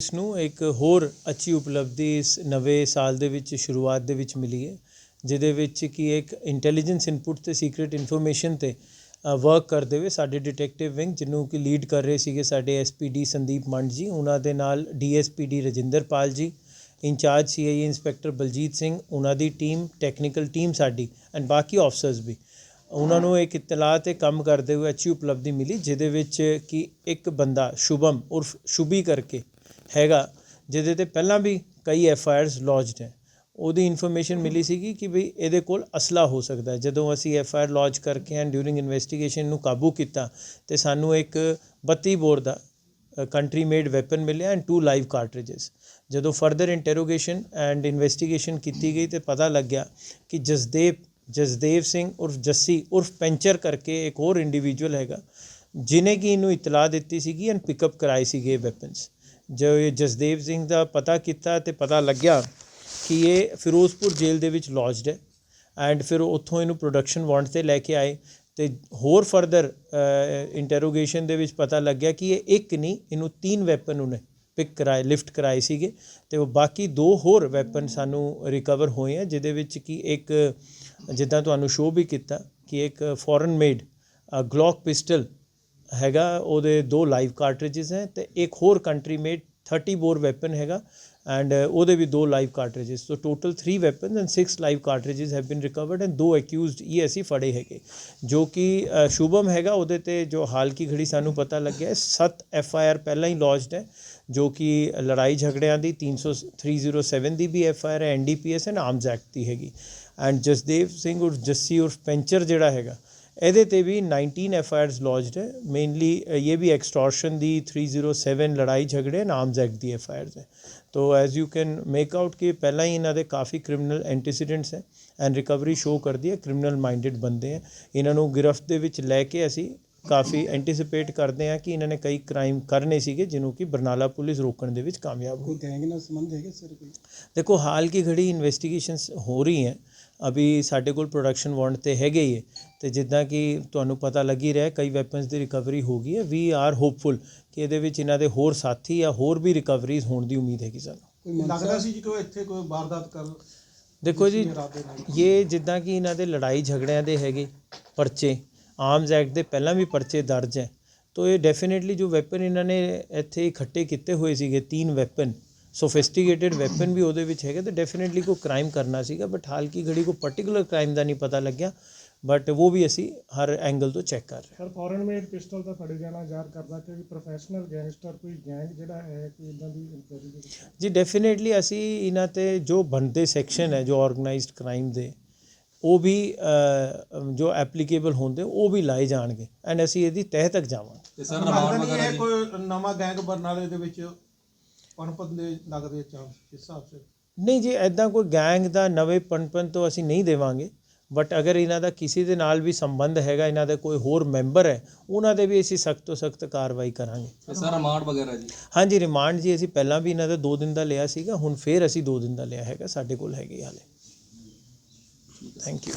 ਇਸ ਨੂੰ ਇੱਕ ਹੋਰ ਅੱਛੀ ਉਪਲਬਧੀ ਇਸ ਨਵੇਂ ਸਾਲ ਦੇ ਵਿੱਚ, ਸ਼ੁਰੂਆਤ ਦੇ ਵਿੱਚ ਮਿਲੀ ਹੈ, ਜਿਹਦੇ ਵਿੱਚ ਕਿ ਇੱਕ ਇੰਟੈਲੀਜੈਂਸ ਇਨਪੁਟ ਤੇ ਸੀਕ੍ਰੀਟ ਇਨਫੋਰਮੇਸ਼ਨ ਤੇ ਵਰਕ ਕਰਦੇ ਹੋਏ ਸਾਡੇ ਡਿਟੈਕਟਿਵ ਵਿੰਗ ਜਿਹਨੂੰ ਕਿ ਲੀਡ ਕਰ ਰਹੇ ਸੀਗੇ ਸਾਡੇ ਐਸਪੀਡੀ ਸੰਦੀਪ ਮੰਡ ਜੀ, ਉਹਨਾਂ ਦੇ ਨਾਲ DSPD Rajinderpal ji, in-charge CIA inspector Baljit Singh, ਉਹਨਾਂ ਦੀ ਟੀਮ ਟੈਕਨੀਕਲ ਟੀਮ ਸਾਡੀ ਐਂਡ ਬਾਕੀ ਆਫਸਰਸ ਵੀ। ਉਹਨਾਂ ਨੂੰ ਇੱਕ ਇਤਲਾਹ ਤੇ ਕੰਮ ਕਰਦੇ ਹੋਏ ਅੱਛੀ ਉਪਲਬਧੀ ਮਿਲੀ, ਜਿਹਦੇ ਵਿੱਚ ਕਿ ਇੱਕ ਬੰਦਾ, ਸ਼ੁਭਮ ਉਰਫ ਸ਼ੁਭੀ ਕਰਕੇ ਹੈਗਾ, ਜਿਹਦੇ ਤੇ ਪਹਿਲਾਂ ਵੀ ਕਈ ਐਫ ਆਈ ਆਰਸ ਲੌਜਡ ਹੈ। ਉਹਦੀ ਇਨਫੋਰਮੇਸ਼ਨ ਮਿਲੀ ਸੀਗੀ ਕਿ ਵੀ ਇਹਦੇ ਕੋਲ ਅਸਲਾ ਹੋ ਸਕਦਾ ਜਦੋਂ ਅਸੀਂ ਐਫ ਆਈ ਆਰ ਲੌਜ ਕਰਕੇ ਐਂਡ ਡਿਊਰਿੰਗ ਇਨਵੈਸਟੀਗੇਸ਼ਨ ਨੂੰ ਕਾਬੂ ਕੀਤਾ, ਤੇ ਸਾਨੂੰ ਇੱਕ 32 ਬੋਰ ਦਾ ਕੰਟਰੀ ਮੇਡ ਵੈਪਨ ਮਿਲਿਆ ਐਂਡ ਟੂ ਲਾਈਵ ਕਾਰਟ੍ਰਿਜਸ ਜਦੋਂ ਫਰਦਰ ਇੰਟਰੋਗੇਸ਼ਨ ਐਂਡ ਇਨਵੈਸਟੀਗੇਸ਼ਨ ਕੀਤੀ ਗਈ ਤੇ ਪਤਾ ਲੱਗਿਆ ਕਿ ਜਸਦੇਵ ਜਸਦੇਵ ਸਿੰਘ ਉਰਫ ਜੱਸੀ ਉਰਫ ਪੈਂਚਰ ਕਰਕੇ ਇੱਕ ਹੋਰ ਇੰਡੀਵਿਜੂਅਲ ਹੈਗਾ, ਜਿਨੇ ਕਿ ਇਹਨੂੰ ਇਤਲਾਹ ਦਿੱਤੀ ਸੀਗੀ ਐਂਡ ਪਿਕਅਪ ਕਰਾਏ ਸੀਗੇ ਵੈਪਨਸ ਜੋ ਇਹ ਜਸਦੇਵ ਸਿੰਘ ਦਾ ਪਤਾ ਕੀਤਾ ਤੇ ਪਤਾ ਲੱਗਿਆ ਕਿ ਇਹ ਫਿਰੋਜ਼ਪੁਰ ਜੇਲ੍ਹ ਦੇ ਵਿੱਚ ਲੌਜਡ ਹੈ ਐਂਡ ਫਿਰ ਉੱਥੋਂ ਇਹਨੂੰ ਪ੍ਰੋਡਕਸ਼ਨ ਵਾਂਟ ਤੇ ਲੈ ਕੇ ਆਏ ਤੇ ਹੋਰ ਫਰਦਰ ਇੰਟਰੋਗੇਸ਼ਨ ਦੇ ਵਿੱਚ ਪਤਾ ਲੱਗਿਆ ਕਿ ਇਹ ਇੱਕ ਨਹੀਂ, ਇਹਨੂੰ ਤਿੰਨ ਵੈਪਨ ਉਹਨੇ ਪਿਕ ਕਰਾਏ ਲਿਫਟ ਕਰਾਏ ਸੀਗੇ ਤੇ ਉਹ ਬਾਕੀ ਦੋ ਹੋਰ ਵੈਪਨ ਸਾਨੂੰ ਰਿਕਵਰ ਹੋਏ ਆ, ਜਿਹਦੇ ਵਿੱਚ ਕਿ ਇੱਕ, ਜਿੱਦਾਂ ਤੁਹਾਨੂੰ ਸ਼ੋਅ ਵੀ ਕੀਤਾ, ਕਿ ਇੱਕ ਫੋਰਨ ਮੇਡ ਗਲੌਕ ਪਿਸਟਲ ਹੈਗਾ ਉਹਦੇ ਦੋ ਲਾਈਵ ਕਾਰਟ੍ਰਿਜਸ ਹੈ ਤੇ ਇੱਕ ਹੋਰ ਕੰਟਰੀ ਮੇਡ 30 ਬੋਰ ਵੈਪਨ ਹੈਗਾ ਐਂਡ ਉਹਦੇ ਵੀ ਦੋ live cartridges so total 3 weapons and 6 live cartridges have been recovered and ਦੋ ਅਕਿਊਜ਼ਡ ਇਹ ਅਸੀਂ ਫੜੇ ਹੈਗੇ। ਜੋ ਕਿ ਅ, ਸ਼ੁਭਮ ਹੈਗਾ ਉਹਦੇ ਤੇ ਜੋ ਹਾਲ ਕੀ ਘੜੀ ਸਾਨੂੰ ਪਤਾ ਲੱਗਿਆ 7 ਐਫ ਆਈ ਆਰ ਪਹਿਲਾਂ ਹੀ ਲੌਜਡ ਹੈ ਜੋ ਕਿ ਲੜਾਈ ਝਗੜਿਆਂ ਦੀ 300 307 ਦੀ ਵੀ ਐਫ ਆਈ ਆਰ ਹੈ ਐਨਡੀਪੀਐਸ ਐਂਡ ਆਰਮਸ ਐਕਟ ਦੀ ਹੈਗੀ। ਐਂਡ ਜਸਦੇਵ ਸਿੰਘ ਉਰ ਜੱਸੀ ਉਰ ਪੈਂਚਰ ਜਿਹੜਾ ਹੈਗਾ ਇਹਦੇ ਤੇ ਵੀ 19 ਐਫ ਆਈ ਆਰਸ ਲੌਜਡ ਹੈ। ਮੇਨਲੀ ਇਹ ਵੀ ਐਕਸਟੋਰਸ਼ਨ ਦੀ 307 ਲੜਾਈ ਝਗੜੇ ਐਂਡ ਆਰਮਸ ਐਕਟ ਦੀ ਐਫ ਆਈ ਆਰਸ ਹੈ। ਤੋ as you can make out ਕਿ ਪਹਿਲਾਂ ਹੀ ਇਹਨਾਂ ਦੇ ਕਾਫੀ ਕ੍ਰਿਮੀਨਲ ਐਂਟੀਸੀਡੈਂਟਸ ਹੈ। ਐਂਡ ਰਿਕਵਰੀ ਸ਼ੋ ਕਰਦੀ ਹੈ। ਕ੍ਰਿਮੀਨਲ ਮਾਈਂਡਡ ਬੰਦੇ ਹੈ। ਇਹਨਾਂ ਨੂੰ ਗ੍ਰਿਫਤ ਦੇ ਵਿੱਚ ਲੈ ਕੇ ਅਸੀਂ ਕਾਫੀ ਐਂਟੀਸਿਪੇਟ ਕਰਦੇ ਹਾਂ ਕਿ ਇਹਨਾਂ ਨੇ ਕਈ ਕ੍ਰਾਈਮ ਕਰਨੇ ਸੀਗੇ ਜਿਹਨੂੰ ਕਿ ਬਰਨਾਲਾ ਪੁਲਿਸ ਰੋਕਣ ਦੇ ਵਿੱਚ ਕਾਮਯਾਬ ਹੋਈ। ਕੋਈ ਗੈਂਗ ਨਾਲ ਸੰਬੰਧ ਹੈਗੇ ਸਰ ਕੋਈ? ਦੇਖੋ ਹਾਲ ਕੀ ਘੜੀ ਇਨਵੈਸਟੀਗੇਸ਼ਨਸ ਹੋ ਰਹੀ ਹੈ ਅਭੀ ਸਾਡੇ ਕੋਲ ਪ੍ਰੋਡਕਸ਼ਨ ਵਾਰੰਟ ਤੇ ਹੈਗੇ ਹੀ ਹੈ ਤੇ ਜਿੱਦਾਂ ਕਿ ਤੁਹਾਨੂੰ ਪਤਾ ਲੱਗ ਹੀ ਰਿਹਾ ਕਈ ਵੈਪਨਸ ਦੀ ਰਿਕਵਰੀ ਹੋ ਗਈ ਹੈ। ਵੀ ਆਰ ਹੋਪਫੁਲ ਕਿ ਇਹਦੇ ਵਿੱਚ ਇਹਨਾਂ ਦੇ ਹੋਰ ਸਾਥੀ ਜਾਂ ਹੋਰ ਵੀ ਰਿਕਵਰੀਜ਼ ਹੋਣ ਦੀ ਉਮੀਦ ਹੈਗੀ ਸਾਨੂੰ। ਕੋਈ ਲੱਗਦਾ ਸੀ ਜੀ ਕਿ ਉਹ ਇੱਥੇ ਕੋਈ ਵਾਰਦਾਤ ਕਰ ਦੇਖੋ ਜੀ ਇਹ ਜਿੱਦਾਂ ਕਿ ਇਹਨਾਂ ਦੇ ਲੜਾਈ ਝਗੜਿਆਂ ਦੇ ਹੈਗੇ ਪਰਚੇ ਆਰਮਸ ਐਕਟ ਦੇ ਪਹਿਲਾਂ ਵੀ ਪਰਚੇ ਦਰਜ ਹੈ। ਤੋ ਇਹ ਡੈਫੀਨਿਟਲੀ ਜੋ ਵੈਪਨ ਇਹਨਾਂ ਨੇ ਇੱਥੇ ਇਕੱਠੇ ਕੀਤੇ ਹੋਏ ਸੀਗੇ ਤਿੰਨ ਵੈਪਨ ਸੋਫਿਸਟੀਕੇਟਿਡ ਵੈਪਨ ਵੀ ਉਹਦੇ ਵਿੱਚ ਹੈਗੇ ਤੇ ਡੈਫੀਨਿਟਲੀ ਕੋਈ ਕ੍ਰਾਈਮ ਕਰਨਾ ਸੀਗਾ ਬਟ ਹਾਲ ਕੀ ਘੜੀ ਕੋਈ ਪਾਰਟਿਕੂਲਰ ਕ੍ਰਾਈਮ ਦਾ ਨਹੀਂ ਪਤਾ ਲੱਗਿਆ ਬਟ ਉਹ ਵੀ ਅਸੀਂ ਹਰ ਐਂਗਲ ਤੋਂ ਚੈੱਕ ਕਰ ਰਹੇ ਹਾਂ। ਸਰ ਫੋਰਨ ਮੇਡ ਪਿਸਟਲ ਤਾਂ ਫੜੇ ਜਾਣਾ ਜ਼ਾਹਰ ਕਰਦਾ ਕਿ ਪ੍ਰੋਫੈਸ਼ਨਲ ਗੈਂਗਸਟਰ ਕੋਈ ਗੈਂਗ ਜਿਹੜਾ ਹੈ ਕੋਈ ਇਦਾਂ ਦੀ ਇਨਕੁਆਇਰੀ ਜੀ ਡੈਫੀਨੇਟਲੀ ਅਸੀਂ ਇਹਨਾਂ ਤੇ ਜੋ ਬਣਦੇ ਸੈਕਸ਼ਨ ਹੈ ਜੋ ਆਰਗੇਨਾਈਜ਼ਡ ਕ੍ਰਾਈਮ ਦੇ ਉਹ ਵੀ ਜੋ ਐਪਲੀਕੇਬਲ ਹੁੰਦੇ ਉਹ ਵੀ ਲਾਏ ਜਾਣਗੇ ਐਂਡ ਅਸੀਂ ਇਹਦੀ ਤਹਿ ਤੱਕ ਜਾਵਾਂਗੇ। ਤੇ ਸਰ ਲੱਗਦਾ ਨਹੀਂ ਇਹ ਕੋਈ ਨਵਾਂ ਗੈਂਗ ਬਰਨਾਲੇ ਦੇ ਵਿੱਚ ਪਨਪਨ ਦੇ ਲੱਗਦੇ ਚਾਂਸ ਇਸ ਹਿਸਾਬ ਸੇ ਨਹੀਂ ਜੀ ਐਦਾਂ ਕੋਈ ਗੈਂਗ ਦਾ ਨਵੇਂ ਪਨਪਨ ਤੋਂ ਅਸੀਂ ਨਹੀਂ ਦੇਵਾਂਗੇ ਬਟ ਅਗਰ ਇਹਨਾਂ ਦਾ ਕਿਸੇ ਦੇ ਨਾਲ ਵੀ ਸੰਬੰਧ ਹੈਗਾ ਇਹਨਾਂ ਦਾ ਕੋਈ ਹੋਰ ਮੈਂਬਰ ਹੈ ਉਹਨਾਂ ਦੇ ਵੀ ਅਸੀਂ ਸਖਤ ਤੋਂ ਸਖਤ ਕਾਰਵਾਈ ਕਰਾਂਗੇ। ਸਰ ਰਿਮਾਂਡ ਵਗੈਰਾ ਜੀ? ਹਾਂਜੀ ਰਿਮਾਂਡ ਜੀ ਅਸੀਂ ਪਹਿਲਾਂ ਵੀ ਇਹਨਾਂ ਦਾ 2 ਦਿਨ ਦਾ ਲਿਆ ਸੀਗਾ ਹੁਣ ਫੇਰ ਅਸੀਂ 2 ਦਿਨ ਦਾ ਲਿਆ ਹੈਗਾ ਸਾਡੇ ਕੋਲ ਹੈਗੇ ਹਾਲੇ। Thank you.